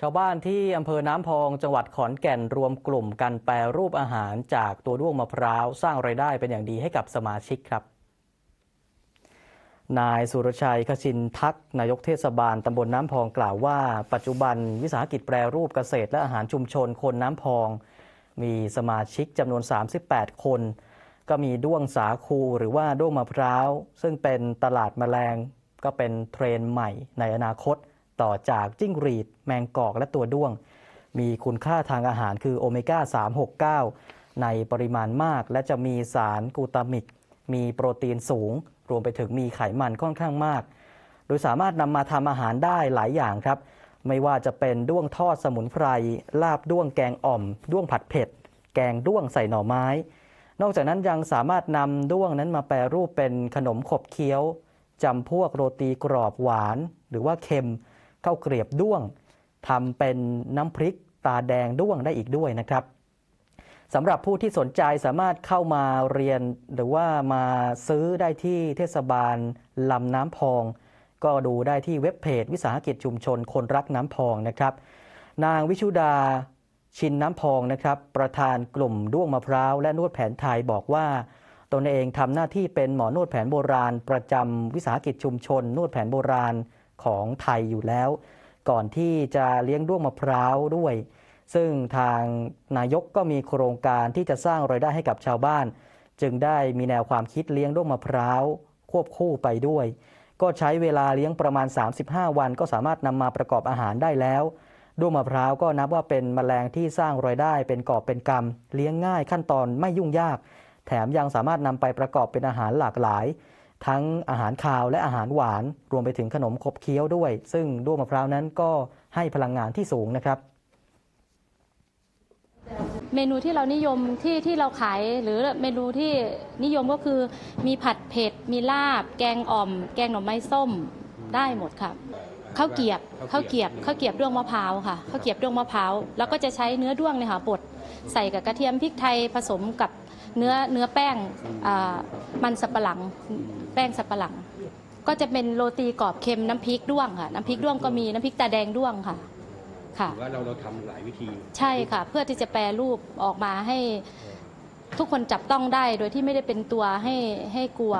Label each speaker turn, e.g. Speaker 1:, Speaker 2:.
Speaker 1: ชาวบ้านที่อำเภอน้ำพองจังหวัดขอนแก่นรวมกลุ่มกันแปรรูปอาหารจากตัวด้วงมะพร้าว สร้างไรายได้เป็นอย่างดีให้กับสมาชิกครับ นายสุรชัยขชินทักษ์นายกเทศบาลตำบลน้ำพองกล่าวว่า ปัจจุบันวิสาหกิจแปรรูปเกษตรและอาหารชุมชนคนน้ำพอง มีสมาชิกจำนวน 38 คน ก็มีด้วงสาคูหรือว่าด้วงมะพร้าว ซึ่งเป็นตลาดแมลง ก็เป็นเทรนด์ใหม่ในอนาคต ต่อจากจิ้งหรีด แมงกอกและตัวด้วง มีคุณค่าทางอาหารคือโอเมก้า 369 ในปริมาณมาก และจะมีสารกูตามิก มีโปรตีนสูง รวมไปถึงมีไขมันค่อนข้างมาก โดยสามารถนำมาทำอาหารได้หลายอย่างครับ ไม่ว่าจะเป็นด้วงทอดสมุนไพร ลาบด้วงแกงอ่อม ด้วงผัดเผ็ด แกงด้วงใส่หน่อไม้ นอกจากนั้นยังสามารถนำด้วงนั้นมาแปรรูปเป็นขนมขบเคี้ยวจำพวกโรตีกรอบหวาน หรือว่าเค็ม ข้าวเกรียบด้วงทำเป็นน้ำพริกตาแดงด้วงได้อีกด้วยนะครับสำหรับผู้ที่สนใจสามารถเข้ามาเรียนหรือว่ามาซื้อได้ที่เทศบาลลำน้ำพอง ก็ดูได้ที่เว็บเพจวิสาหกิจชุมชนคนรักน้ำพองนะครับ นางวิชุดาชินน้ำพองนะครับ ประธานกลุ่มด้วงมะพร้าวและนวดแผนไทยบอกว่า ตนเองทำหน้าที่เป็นหมอนวดแผนโบราณ ประจำวิสาหกิจชุมชน นวดแผนโบราณ ของไทยอยู่แล้ว ก่อนที่จะเลี้ยงด้วงมะพร้าวด้วย ซึ่งทางนายกก็มีโครงการที่จะสร้างรายได้ให้กับชาวบ้าน จึงได้มีแนวความคิดเลี้ยงด้วงมะพร้าวควบคู่ไปด้วย ก็ใช้เวลาเลี้ยงประมาณ 35 วัน ก็สามารถนำมาประกอบอาหารได้แล้วด้วงมะพร้าวก็นับว่าเป็นแมลงที่สร้างรายได้เป็นกอบเป็นกำเลี้ยงง่ายขั้นตอนไม่ยุ่งยาก แถมยังสามารถนำไปประกอบเป็นอาหารหลากหลาย ทั้งอาหารคาวและอาหารหวาน รวมไปถึงขนมขบเคี้ยวด้วย ซึ่งด้วงมะพร้าวนั้นก็ให้พลังงานที่สูงนะครับ
Speaker 2: เมนูที่เรานิยมที่ที่เราขายหรือเมนูที่นิยมก็คือมีผัดเผ็ด มีลาบ แกงอ่อม แกงหน่อไม้ส้มได้หมดค่ะ ข้าวเกรียบข้าวเกรียบข้าวเกรียบด้วงมะพร้าวค่ะข้าวเกรียบด้วงมะพร้าวแล้วก็จะใช้เนื้อด้วงเนี่ยค่ะบดใส่กับกระเทียมพริกไทยผสมกับเนื้อเนื้อแป้งอ่ามันสับปะหลังแป้งสับปะหลัง ก็จะเป็นโรตีกรอบเค็มน้ำพริกด้วงค่ะน้ำพริกด้วงก็มีน้ำพริกตาแดงด้วงค่ะค่ะ
Speaker 3: ถือว่าเราเราทำหลายวิธี
Speaker 2: ใช่ค่ะ เพื่อที่จะแปรรูปออกมาให้ทุกคนจับต้องได้โดยที่ไม่ได้เป็นตัวให้ให้กลัว